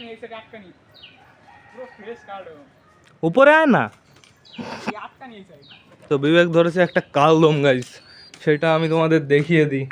আটকানি এই সাইডে আটকানি পুরো ফ্রেশ কার্ড উপরে আয় না? আটকানি এই সাইড তো বিবেক ধরেছে একটা কালদম গাইস সেটা আমি তোমাদের দেখিয়ে দিই।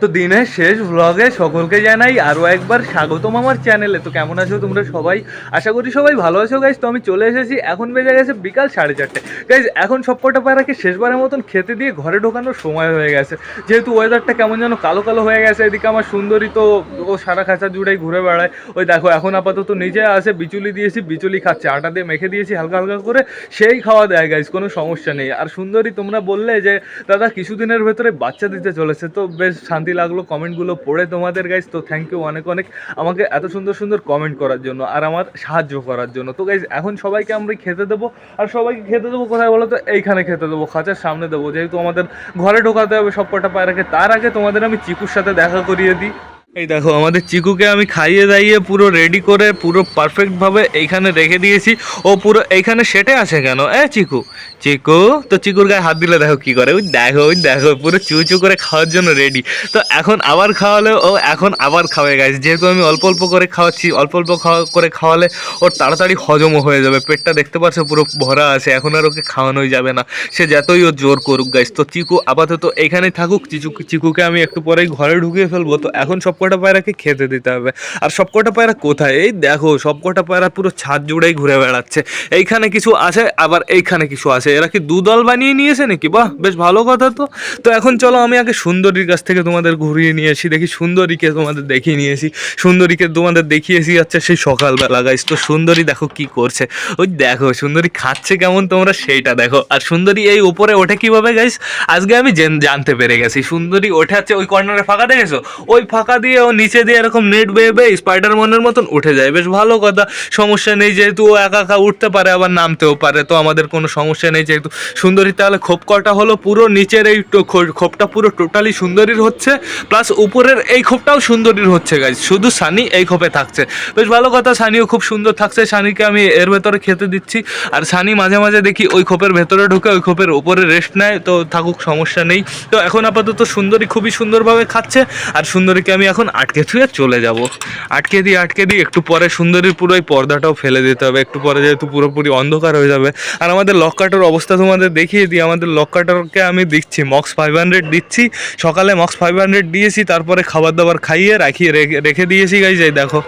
তো দিনের শেষ ভ্লগে সকলকে জানাই আরও একবার স্বাগতম আমার চ্যানেলে তো কেমন আছো তোমরা সবাই? আশা করি সবাই ভালো আছো গাইজ তো আমি চলে এসেছি। এখন বেজে গেছে বিকাল সাড়ে চারটে। গাইজ এখন সবকটা পায়রাকে শেষবারের মতন খেতে দিয়ে ঘরে ঢোকানোর সময় হয়ে গেছে। যেহেতু ওয়েদারটা কেমন যেন কালো কালো হয়ে গেছে। এদিকে আমার সুন্দরী তো ও সারা খাঁচা জুড়েই ঘুরে বেড়ায়। ওই দেখো, এখন আপাতত নিজে আসে বিচুলি দিয়েছি, বিচুলি খাচ্ছে। আটা দিয়ে মেখে দিয়েছি, হালকা হালকা করে। সেই খাওয়া দেয় গাইজ কোনো সমস্যা নেই। আর সুন্দরী, তোমরা বললে যে, দাদা, কিছুদিনের ভেতরে বাচ্চা দিতে চলেছে। তো বেশ শান্তি লাগল কমেন্টগুলো পড়ে তোমাদের গাইজ তো থ্যাংক ইউ অনেক অনেক। আমাকে এত সুন্দর সুন্দর কমেন্ট করার জন্য আর আমার সাহায্য করার জন্য। তো গাইজ এখন সবাইকে আমরা খেতে দেবো। আর সবাইকে খেতে দেবো কোথায় বলো তো এইখানে খেতে দেবো, খাঁচার সামনে দেবো। যেহেতু আমাদের ঘরে ঢোকাতে হবে সব কটা পায়রাকে, তার আগে তোমাদের আমি চিকুর সাথে দেখা করিয়ে দিই। এই দেখো, আমাদের চিকুকে আমি খাইয়ে দাইয়ে পুরো রেডি করে, পুরো পারফেক্টভাবে এইখানে রেখে দিয়েছি। ও পুরো এইখানে সেটে আছে কেন? এ, চিকু। চিকু, তো চিকুর গায়ে হাত দিলে দেখো কি করে? ওই দেখো ওই দেখো, পুরো চু চু করে খাওয়ার জন্য রেডি তো এখন আবার খাওয়ালে ও এখন আবার খাওয়াবে গেছে যেহেতু আমি অল্প অল্প করে খাওয়াচ্ছি, অল্প অল্প খাওয়া করে খাওয়ালে ওর তাড়াতাড়ি হজমও হয়ে যাবে। পেটটা দেখতে পাচ্ছ, পুরো ভরা আছে। এখন আর ওকে খাওয়ানোই যাবে না। সে যতই ও জোর করুক গাইস তো চিকু আপাতত এইখানেই থাকুক। চিকু চিকুকে আমি একটু পরেই ঘরে ঢুকিয়ে ফেলব। তো এখন সবকটা পায়রাকে খেতে দিতে হবে। আর সবকটা পায়রা কোথায়? এই দেখো, সবকটা পায়রা পুরো ছাদ জুড়েই ঘুরে বেড়াচ্ছে। এইখানে কিছু আছে আবার এইখানে কিছু আছে এরা কি দুদল বানিয়ে নিয়েছে নাকি? বাহ, বেশ ভালো কথা তো। তো এখন চলো আমি আগে সুন্দরীর কাছ থেকে তোমাদের ঘুরিয়ে নিয়ে আসি। দেখি সুন্দরীকে তোমাদের দেখিয়ে নিয়েছি সুন্দরীকে তোমাদের দেখিয়েছি আচ্ছা সেই সকালবেলা গাইস তো সুন্দরী দেখো কি করছে। ওই দেখো, সুন্দরী খাচ্ছে কেমন তোমরা সেইটা দেখো। আর সুন্দরী এই উপরে ওঠে কীভাবে গাইস আজকে আমি জানতে পেরে গেছি। সুন্দরী ওঠে আছে ওই কর্নারে ফাঁকা দেখেছ? ওই ফাঁকা দিয়ে ও নিচে দিয়ে এরকম নেট বেয়ে বেয়ে স্পাইডার মনের মতন উঠে যায়। বেশ ভালো কথা। সমস্যা নেই যেহেতু ও একা একা উঠতে পারে, আবার নামতেও পারে। তো আমাদের কোনো সমস্যা নেই যেহেতু সুন্দরী। তাহলে খোপ কটা হলো পুরো নিচের এই খোপটা পুরো টোটালি সুন্দরীর হচ্ছে। প্লাস উপরের এই খোপটাও সুন্দরীর হচ্ছে গাইজ শুধু সানি এই খোপে থাকছে। বেশ ভালো কথা, সানিও খুব সুন্দর থাকছে। সানিকে আমি এর ভেতরে খেতে দিচ্ছি। আর সানি মাঝে মাঝে দেখি ওই খোপের ভেতরে ঢুকে ওই খোপের উপরে রেস্ট নেয়। তো থাকুক, সমস্যা নেই। তো এখন আপাতত সুন্দরী খুবই সুন্দরভাবে খাচ্ছে। আর সুন্দরীকে আমি এখন আটকে ছুঁয়ে চলে যাব। আটকে দিয়ে, আটকে দিই একটু পরে সুন্দরীর পুরো এই পর্দাটাও ফেলে দিতে হবে। একটু পরে যেহেতু পুরোপুরি অন্ধকার হয়ে যাবে। আর আমাদের লক কাটার অবস্থা তোমাদের দেখিয়ে দিই। আমাদের লক কাটারকে আমি দিচ্ছি মক্স ফাইভ হান্ড্রেড দিচ্ছি। সকালে মক্স ফাইভ হান্ড্রেড দিয়েছি, তারপরে খাবার দাবার খাইয়ে রাখিয়ে রেখে- দিয়েছি গাই এই দেখো।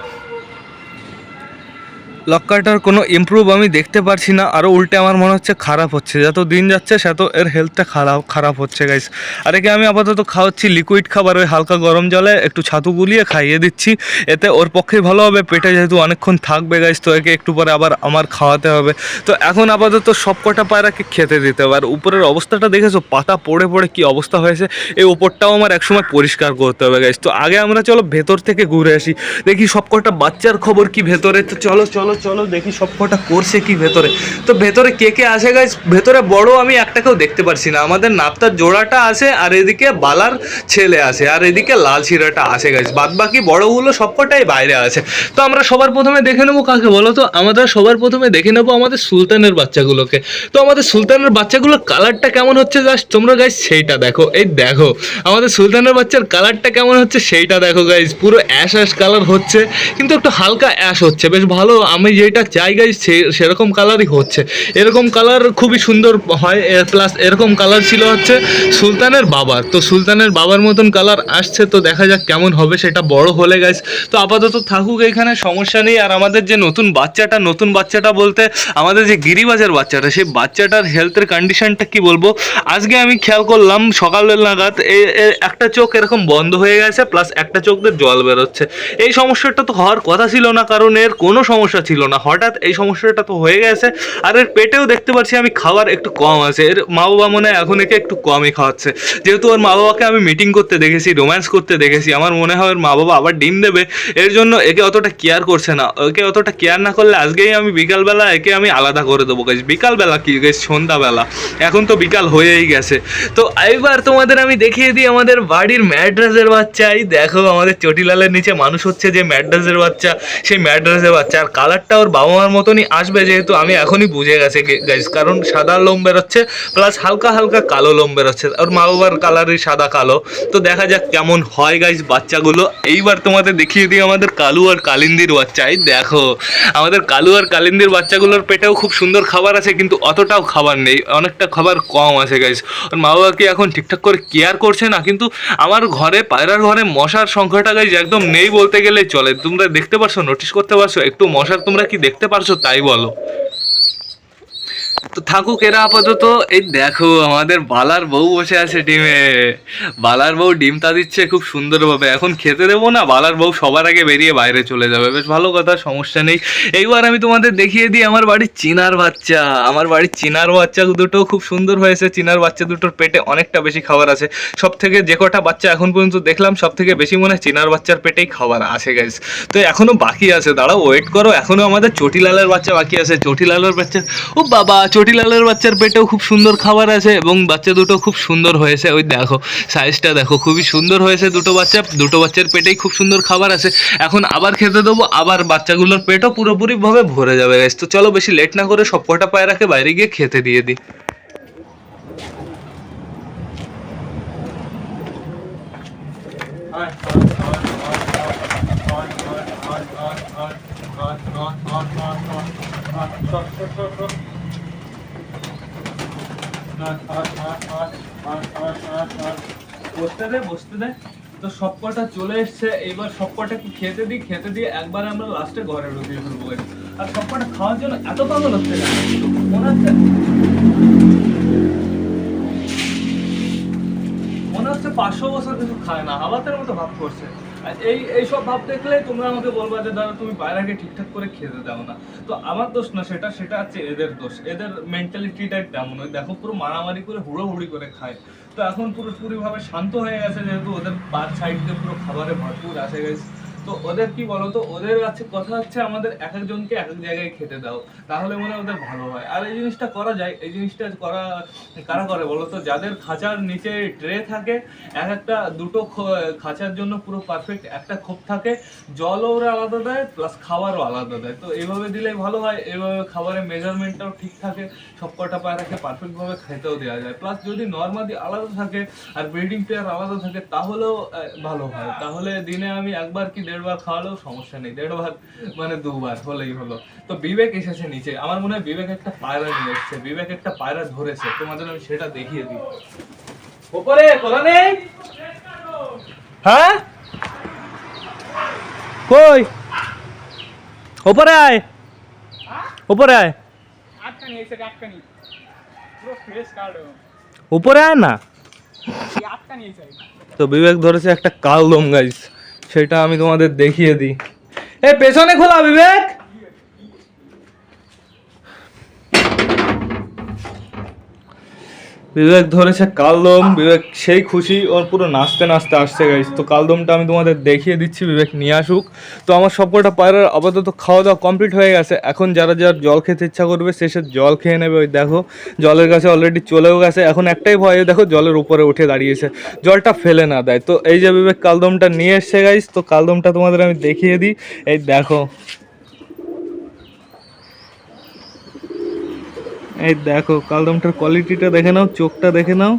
লক্কাটার কোনো ইমপ্রুভ আমি দেখতে পারছি না আরও উল্টে আমার মনে হচ্ছে খারাপ হচ্ছে। যত দিন যাচ্ছে সেত এর হেলথটা খারাপ খারাপ হচ্ছে গাইস আর একে আমি আপাতত খাওয়াচ্ছি লিকুইড খাবার, ওই হালকা গরম জলে, একটু ছাতু গুলিয়ে খাইয়ে দিচ্ছি। এতে ওর পক্ষে ভালো হবে, পেটে যেহেতু অনেকক্ষণ থাকবে গাইস তো একে একটু পরে আবার আমার খাওয়াতে হবে। তো এখন আপাতত সব কটা পায়রাকে খেতে দিতে হবে। আর উপরের অবস্থাটা দেখেছ? পাতা পড়ে পড়ে কি অবস্থা হয়েছে? এই ওপরটাও আমার একসময় পরিষ্কার করতে হবে গাইস তো আগে আমরা, চলো, ভেতর থেকে ঘুরে আসি। দেখি সব কটা বাচ্চার খবর কি ভেতরে? তো চলো চলো চলো চলো দেখি সব কটা করছে কি ভেতরে। তো ভেতরে কে কে আছে গাইস ভেতরে বড় আমি একটাকেও দেখতে পারছি না। আমাদের নাপ্তার জোড়াটা আছে আর এদিকে বালার ছেলে আছে আর এদিকে লাল শিরাটা আছে গাইস বাদ বাকি বড়গুলো সবকটাই বাইরে আছে। তো আমরা সবার প্রথমে দেখে নেব কাকে বলো তো? আমরা সবার প্রথমে দেখে নেব আমাদের সুলতানের বাচ্চাগুলোকে। তো আমাদের সুলতানের বাচ্চাগুলোর কালারটা কেমন হচ্ছে জাস্ট তোমরা গাইস সেইটা দেখো। এই দেখো, আমাদের সুলতানের বাচ্চার কালারটা কেমন হচ্ছে, সেইটা দেখো গাইস পুরো অ্যাশ অ্যাশ কালার হচ্ছে, কিন্তু একটু হালকা অ্যাশ হচ্ছে। বেশ ভালো আমি যেটা চাই গাইস সেরকম কালারই হচ্ছে। এরকম কালার খুবই সুন্দর হয় প্লাস এরকম কালার ছিল হচ্ছে সুলতানের বাবার। তো সুলতানের বাবার মতন কালার আসছে, তো দেখা যাক কেমন হবে, সেটা বড় হলে গাইস তো আপাতত থাকুক এখানে, সমস্যা নেই। আর আমাদের যে নতুন বাচ্চাটা নতুন বাচ্চাটা বলতে, আমাদের যে গিরিবাজার বাচ্চাটা, সেই বাচ্চাটার হেলথের কন্ডিশনটা কি বলব? আজকে আমি খেয়াল করলাম সকালবেলা নাগাদ একটা চোখ এরকম বন্ধ হয়ে গেছে প্লাস একটা চোখ দিয়ে জল বেরোচ্ছে। এই সমস্যাটা তো হওয়ার কথা ছিল না, কারণ এর কোনো সমস্যা ছিল না। হঠাৎ এই সমস্যাটা তো হয়ে গেছে। আর এর পেটেও দেখতে পাচ্ছি আমি খাবার একটু কম আছে। এর মা বাবা মনে হয় এখন একে একটু কমই খাওয়াচ্ছে। যেহেতু ওর মা বাবাকে আমি মিটিং করতে দেখেছি রোম্যান্স করতে দেখেছি, আমার মনে হয় ওর মা বাবা আবার ডিম দেবে। এর জন্য একে অতটা কেয়ার করছে না। ওকে অতটা কেয়ার না করলে আজকেই আমি বিকালবেলা একে আমি আলাদা করে দেবো। গাছ বিকালবেলা কি? গাছ সন্ধ্যাবেলা। এখন তো বিকাল হয়েই গেছে। তো এইবার তোমাদের আমি দেখিয়ে দিই আমাদের বাড়ির ম্যাড্রাসের বাচ্চা। এই দেখো আমাদের চটিলালের নিচে মানুষ হচ্ছে যে ম্যাড্রাসের বাচ্চা, সেই ম্যাড্রাসের বাচ্চা। আর কালার কালারটা ওর বাবা মার মতনই আসবে যেহেতু আমি এখনই বুঝে গেছি গাইজ কারণ সাদা লোম বেরোচ্ছে প্লাস হালকা হালকা কালো লোম বেরোচ্ছে। ওর মা বাবার কালারই সাদা কালো। তো দেখা যাক কেমন হয় গাইজ বাচ্চাগুলো। এইবার তোমাদের দেখিয়ে দিই আমাদের কালু আর কালিন্দির বাচ্চা। এই দেখো, আমাদের কালু আর কালিন্দির বাচ্চাগুলোর পেটেও খুব সুন্দর খাবার আছে, কিন্তু অতটাও খাবার নেই, অনেকটা খাবার কম আছে গাইজ ওর মা বাবাকে এখন ঠিকঠাক করে কেয়ার করছে না? কিন্তু আমার ঘরে, পায়রার ঘরে মশার সংখ্যাটা গাইজ একদম নেই বলতে গেলেই চলে। তোমরা দেখতে পারছ নোটিস করতে পারছ, একটু মশার তোমরা কি দেখতে পারছ তাই বলো। তো থাকুক, এরা আপাতত। এই দেখো, আমাদের বালার বউ বসে আছে ডিমে বালার বউ ডিমটা দিচ্ছে খুব সুন্দরভাবে। এখন খেতে দেবো না, বালার বউ সবার আগে বেরিয়ে বাইরে চলে যাবে। বেশ ভালো কথা, সমস্যা নেই। এইবার আমি তোমাদের দেখিয়ে দিই আমার বাড়ির চিনার বাচ্চা। আমার বাড়ির চিনার বাচ্চা দুটো খুব সুন্দর হয়েছে চিনার বাচ্চা দুটোর পেটে অনেকটা বেশি খাবার আছে। সব থেকে যে কটা বাচ্চা এখন পর্যন্ত দেখলাম সব থেকে বেশি মনে হয় চিনার বাচ্চার পেটেই খাবার আছে গাইজ তো এখনও বাকি আছে, দাঁড়াও ওয়েট করো। এখনও আমাদের চটিলালের বাচ্চা বাকি আছে। চটিলালের বাচ্চা ও বাবা চটিলালের বাচ্চার পেটেও খুব সুন্দর খাবার আছে এবং বাচ্চা দুটো খুব সুন্দর হয়েছে ওই দেখো সাইজটা দেখো খুবই সুন্দর হয়েছে দুটো বাচ্চা দুটো বাচ্চার পেটেই খুব সুন্দর খাবার আছে এখন আবার খেতে দেবো আবার বাচ্চাগুলোর পেটও পুরোপুরিভাবে ভরে যাবে গাইজ তো চলো বেশি লেট না করে সব কটা পায়রাকে বাইরে গিয়ে খেতে দিয়ে দিই বসতে দে বসতে দে। তো সব কটা চলে এসছে এইবার সব কটা কি খেতে দিই, খেতে দিয়ে একবার আমরা লাস্টে ঘরে ঢুকিয়ে ফেলব আর সব কটা খাওয়ার জন্য এত পাগল হচ্ছে কেন? মনে হচ্ছে মনে হচ্ছে পাঁচশো বছর কিছু খায় না হাবাতের মতো ভাব করছে। এই এইসব ভাব দেখলে তোমরা আমাকে বলবা যে, দাদা, তুমি বাইরাকে ঠিকঠাক করে খেতে দাও না। তো আমার দোষ না, সেটা সেটা হচ্ছে এদের দোষ। এদের মেন্টালিটিটাই তেমন ওই দেখো, পুরো মারামারি করে, হুড়োহুড়ি করে খায়। তো এখন পুরোপুরিভাবে শান্ত হয়ে গেছে যেহেতু ওদের পার সাইড দিয়ে পুরো খাবারে ভরপুর আসে গেছে তো ওদের কি বলতো? ওদের কাছে কথা হচ্ছে আমাদের এক একজনকে এক এক জায়গায় খেতে দাও। তাহলে মনে হয় ওদের ভালো হয়। আর এই জিনিসটা করা যায়। এই জিনিসটা করা কারা করে বলতো? যাদের খাঁচার নিচে ট্রে থাকে, এক একটা দুটো খাঁচার জন্য পুরো পারফেক্ট একটা খোপ থাকে। জলও ওরা আলাদা দেয় প্লাস খাবারও আলাদা দেয়। তো এইভাবে দিলে ভালো হয়। এইভাবে খাবারের মেজারমেন্টটাও ঠিক থাকে। সব কটা পায়রাকে পারফেক্ট ভাবে খেতেও দেওয়া যায়। প্লাস যদি নর্মালি আলাদা থাকে আর ব্রিডিং পেয়ার আলাদা থাকে, তাহলেও ভালো হয়। তাহলে দিনে আমি একবার কি দেড়বার খাওয়ালেও সমস্যা নেই দেড় দেড়বার মানে দুবার হলেই হলো। তো বিবেক এসেছে নিচে আমার মনে হয় বিবেক একটা পায়রা নিয়ে এসছে বিবেক একটা পায়রা ধরেছে তোমাদের আমি সেটা দেখিয়ে দিই। ওপরে কোলা নেই? হ্যাঁ? কই? ওপরে আয়। ওপরে আয়। উপরে আয় না? তো বিবেক ধরেছে একটা কালদম গাইস সেটা আমি তোমাদের দেখিয়ে দিই। এ পেছনে খোলা বিবেক! বিবেক ধরেছে কালদম, বিবেক সেই খুশি, ওর পুরো নাচতে নাচতে আসছে গাইস তো কালদমটা আমি তোমাদের দেখিয়ে দিচ্ছি, বিবেক নিয়ে আসুক। তো আমার সবকটা পায়রার আপাতত খাওয়া দাওয়া কমপ্লিট হয়ে গেছে। এখন যারা যার জল খেতে ইচ্ছা করবে, সে জল খেয়ে নেবে, ওই দেখো। জলের কাছে অলরেডি চলেও গেছে। এখন একটাই ভয় দেখো, জলের উপরে উঠে দাঁড়িয়েছে। জলটা ফেলে না দেয়। তো এই যে বিবেক কালদমটা নিয়ে এসছে গাইস তো কালদমটা তোমাদের আমি দেখিয়ে দিই। এই দেখো। এই দেখো কালদমটার কোয়ালিটিটা দেখে নাও চোখটা দেখে নাও।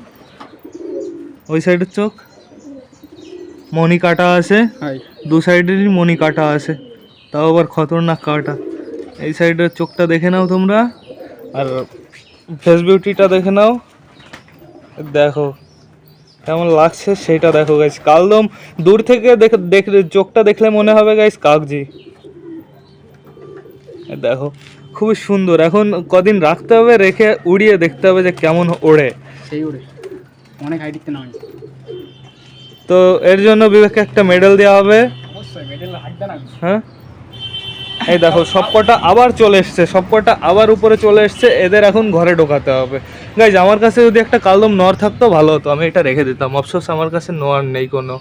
ওই সাইডের চোখ। মণি কাটা আছে। দু সাইডেরই মণি কাটা আছে। তাও আবার খতরনাক কাটা। এই সাইডের চোখটা দেখে নাও তোমরা। আর ফেস বিউটিটা দেখে নাও। দেখো কেমন লাগছে সেটা দেখো গাইস কালদম দূর থেকে দেখে দেখ চোখটা দেখলে মনে হবে গাইস কাগজি দেখো। খুবই সুন্দর। এখন কদিন রাখতে হবে রেখে উড়িয়ে দেখতে হবে যে কেমন ওড়ে। সেই উড়ে অনেক হাইটিতে নাম। তো এর জন্য বিবেককে একটা মেডেল দেওয়া হবে। অবশ্যই না হ্যাঁ? এই দেখো সবকটা আবার চলে এসছে সবকটা আবার উপরে চলে এসছে এদের এখন ঘরে ঢোকাতে হবে। গাইজ আমার কাছে যদি একটা কালদম নর থাকতো ভালো হতো। আমি এটা রেখে দিতাম। অফসোস আমার কাছে নর নেই কোনো।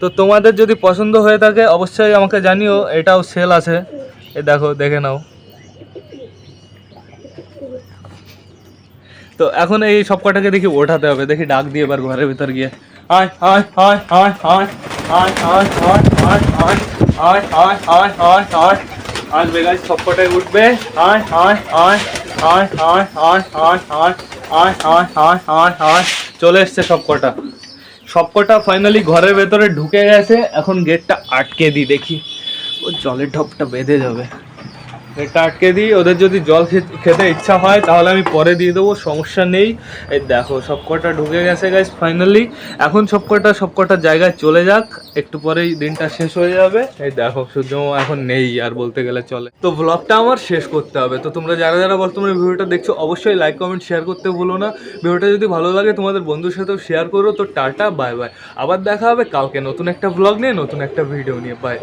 তো তোমাদের যদি পছন্দ হয়ে থাকে অবশ্যই আমাকে জানিও এটাও সেল আছে। এই দেখো দেখে নাও। তো এখন এই সব কটাকে দেখি ওঠাতে হবে দেখি ডাক দিয়ে এবার ঘরের ভিতর গিয়ে আয় আসবে গাছ সবকটাই উঠবে আয় চলে এসছে সবকটা সবকটা ফাইনালি ঘরের ভেতরে ঢুকে গেছে এখন গেটটা আটকে দিই দেখি ও জলের ঢপটা বেঁধে যাবে গেটটা আটকে দিই ওদের যদি জল খেতে ইচ্ছা হয়, তাহলে আমি পরে দিয়ে দেবো, সমস্যা নেই। এই দেখো, সবকটা ঢুকে গেছে গাইস ফাইনালি এখন সবকটা সবকটা জায়গায় চলে যাক, একটু পরেই দিনটা শেষ হয়ে যাবে। এই দেখো সূর্যমামা এখন নেই, আর বলতে গেলে চলে। তো ব্লগটা আমার শেষ করতে হবে। তো তোমরা যারা যারা বর্তমানে ভিডিওটা দেখছ, অবশ্যই লাইক কমেন্ট শেয়ার করতে ভুলো না। ভিডিওটা যদি ভালো লাগে, তোমাদের বন্ধুর সাথেও শেয়ার করো। তো টাটা বাই বাই আবার দেখা হবে কালকে নতুন একটা ব্লগ নিয়ে, নতুন একটা ভিডিও নিয়ে। বাই